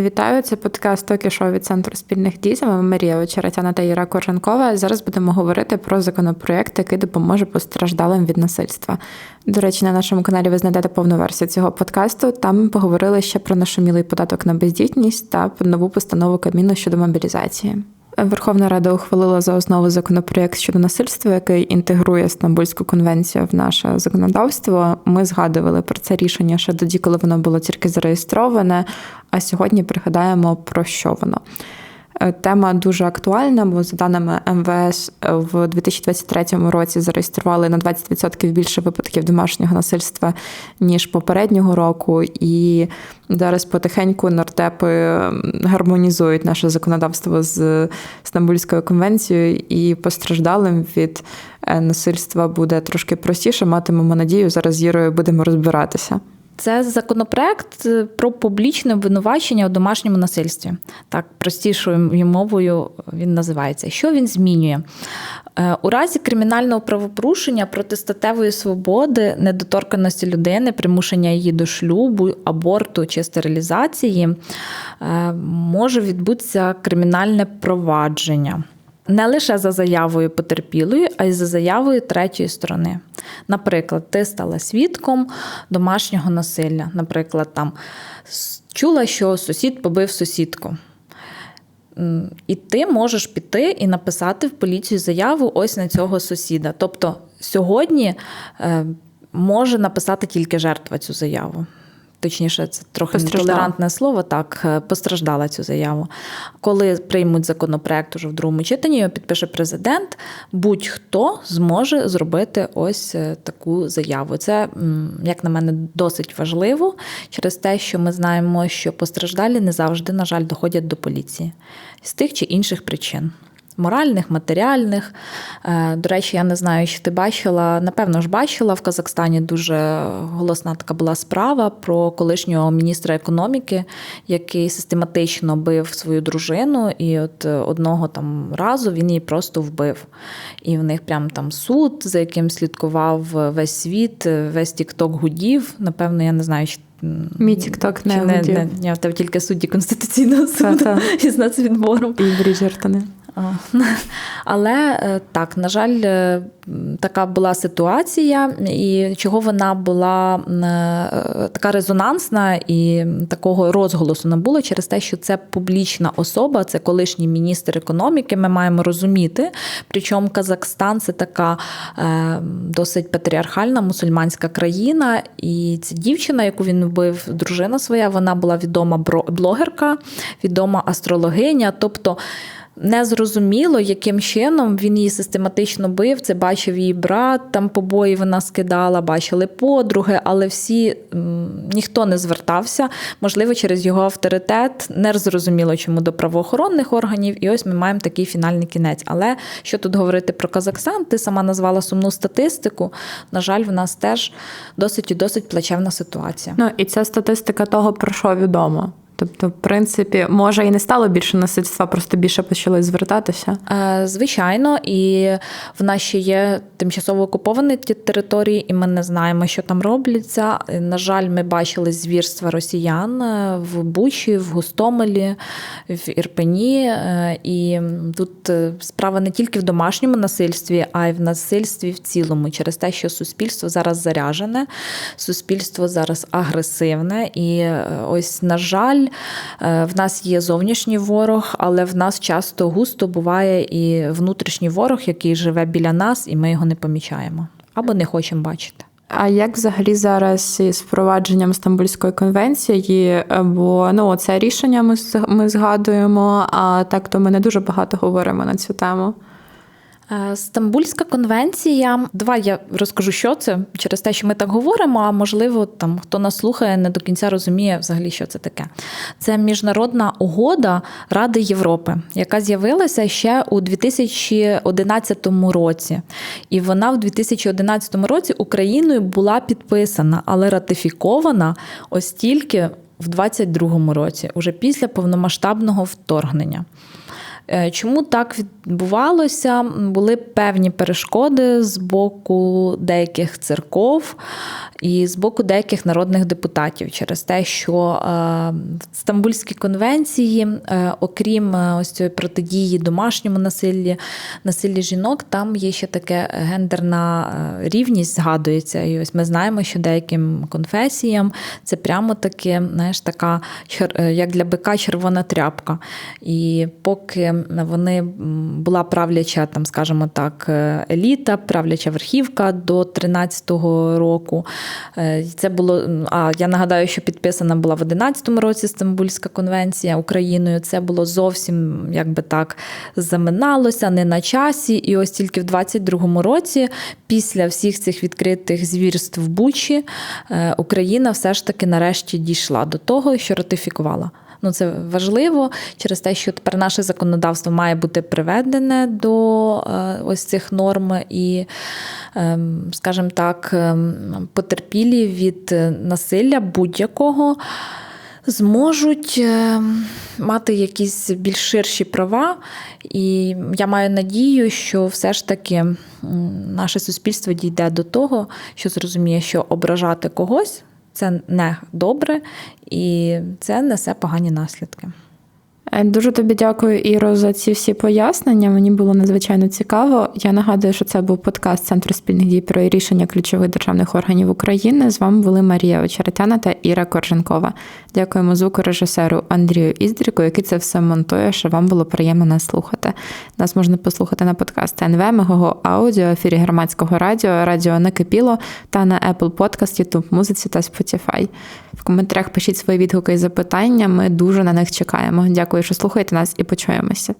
Вітаю, це подкаст «Токі шоу від центру спільних дій. З Марія Очеретяна та Іра Корженкова. Зараз будемо говорити про законопроект, який допоможе постраждалим від насильства. До речі, на нашому каналі ви знайдете повну версію цього подкасту. Там ми поговорили ще про нашумілий податок на бездітність та нову постанову Кабміну щодо мобілізації. Верховна Рада ухвалила за основу законопроєкт щодо насильства, який інтегрує Стамбульську конвенцію в наше законодавство. Ми згадували про це рішення ще тоді, коли воно було тільки зареєстроване. А сьогодні пригадаємо про що воно. Е, тема дуже актуальна, бо за даними МВС в 2023 році зареєстрували на 20% більше випадків домашнього насильства ніж попереднього року, і зараз потихеньку нардепи гармонізують наше законодавство з Стамбульською конвенцією, і постраждалим від е, насильства буде трошки простіше. Матимемо надію. Зараз з Єрою будемо розбиратися. Це законопроект е, про публічне обвинувачення у домашньому насильстві. Так, простішою мовою він називається. Що він змінює? Е, у разі кримінального правопорушення проти статевої свободи, недоторканості людини, примушення її до шлюбу, аборту чи стерилізації е, може відбутися кримінальне провадження не лише за заявою потерпілої, а й за заявою третьої сторони. Наприклад, ти стала свідком домашнього насилля. Наприклад, там чула, що сусід побив сусідку. І ти можеш піти і написати в поліцію заяву ось на цього сусіда. Тобто сьогодні е, може написати тільки жертва цю заяву точніше, це трохи нетолерантне слово, так е, постраждала цю заяву. Коли приймуть законопроект уже в другому читанні, його підпише президент, будь-хто зможе зробити ось е, таку заяву. Це, як на мене, досить важливо через те, що ми знаємо, що постраждалі не завжди, на жаль, доходять до поліції з тих чи інших причин моральних, матеріальних. Е, до речі, я не знаю, чи ти бачила. Напевно ж бачила в Казахстані дуже голосна така була справа про колишнього міністра економіки, який систематично бив свою дружину, і от одного там разу він її просто вбив. І в них прям там суд, за яким слідкував весь світ, весь Тікток гудів. Напевно, я не знаю, чи. Мій тікток не, не, не, не, в тебе тільки судді Конституційного суду із нацвідбором. І Бріджертони. Але е, так, на жаль, е, така була ситуація, і чого вона була е, така резонансна і такого розголосу не було через те, що це публічна особа, це колишній міністр економіки. Ми маємо розуміти. Причому Казахстан це така досить патріархальна мусульманська країна, і ця дівчина, яку він вбив, дружина своя, вона була відома блогерка, відома астрологиня. тобто Незрозуміло, яким чином він її систематично бив. Це бачив її брат, там побої вона скидала, бачили подруги, але всі ніхто не звертався. Можливо, через його авторитет не зрозуміло, чому до правоохоронних органів. І ось ми маємо такий фінальний кінець. Але що тут говорити про Казахстан? Ти сама назвала сумну статистику. На жаль, в нас теж досить і досить плачевна ситуація. Ну і ця статистика того, про що відомо. Тобто, в принципі, може і не стало більше насильства, просто більше почали звертатися. Е, звичайно, і в нас ще є тимчасово окуповані ті території, і ми не знаємо, що там робляться. На жаль, ми бачили звірства росіян е, в Бучі, в Густомелі, в Ірпені. Е, і тут справа не тільки в домашньому насильстві, а й в насильстві в цілому, через те, що суспільство зараз заряжене, суспільство зараз агресивне, і ось, на жаль. Е, в нас є зовнішній ворог, але в нас часто густо буває і внутрішній ворог, який живе біля нас, і ми його не помічаємо або не хочемо бачити. А як взагалі зараз із впровадженням Стамбульської конвенції? Бо ну це рішення ми ми згадуємо, а так то ми не дуже багато говоримо на цю тему. Е, Стамбульська конвенція. Давай я розкажу, що це через те, що ми так говоримо. А можливо, там хто нас слухає, не до кінця розуміє взагалі, що це таке. Це міжнародна угода Ради Європи, яка з'явилася ще у 2011 році. І вона в 2011 році Україною була підписана, але ратифікована ось тільки в 2022 році, уже після повномасштабного вторгнення. Е, Чому так відбувалося? Були певні перешкоди з боку деяких церков і з боку деяких народних депутатів через те, що е, в Стамбульській конвенції, е, окрім ось цієї протидії домашньому насиллі, насиллі жінок, там є ще таке гендерна рівність, згадується. І ось ми знаємо, що деяким конфесіям це прямо таки, знаєш, така як для бика червона тряпка. І поки вони була правляча, там, скажімо так, е, еліта, правляча верхівка до 13-го року. Е, Це було, а я нагадаю, що підписана була в 11-му році Стамбульська конвенція Україною. Це було зовсім якби так заминалося, не на часі. І ось тільки в 22-му році, після всіх цих відкритих звірств в Бучі, е, Україна все ж таки нарешті дійшла до того, що ратифікувала. Ну, це важливо через те, що тепер наше законодавство має бути приведене до е, ось цих норм і, ем, скажімо так, ем, потерпілі від е, насилля будь-якого зможуть е, мати якісь більш ширші права. І я маю надію, що все ж таки наше суспільство дійде до того, що зрозуміє, що ображати когось це не добре і це несе погані наслідки. Е, Дуже тобі дякую, Іро, за ці всі пояснення. Мені було надзвичайно цікаво. Я нагадую, що це був подкаст Центру спільних дій про рішення ключових державних органів України. З вами були Марія Очеретяна та Іра Корженкова. Дякуємо звукорежисеру Андрію Іздріку, який це все монтує, що вам було приємно нас слухати. Нас можна послухати на подкаст НВ, Мегого Аудіо, ефірі громадського радіо, радіо Накипіло та на Apple Podcast, YouTube Музиці та Spotify. В коментарях пишіть свої відгуки і запитання. Ми дуже на них чекаємо. Дякую, що слухаєте нас і почуємося.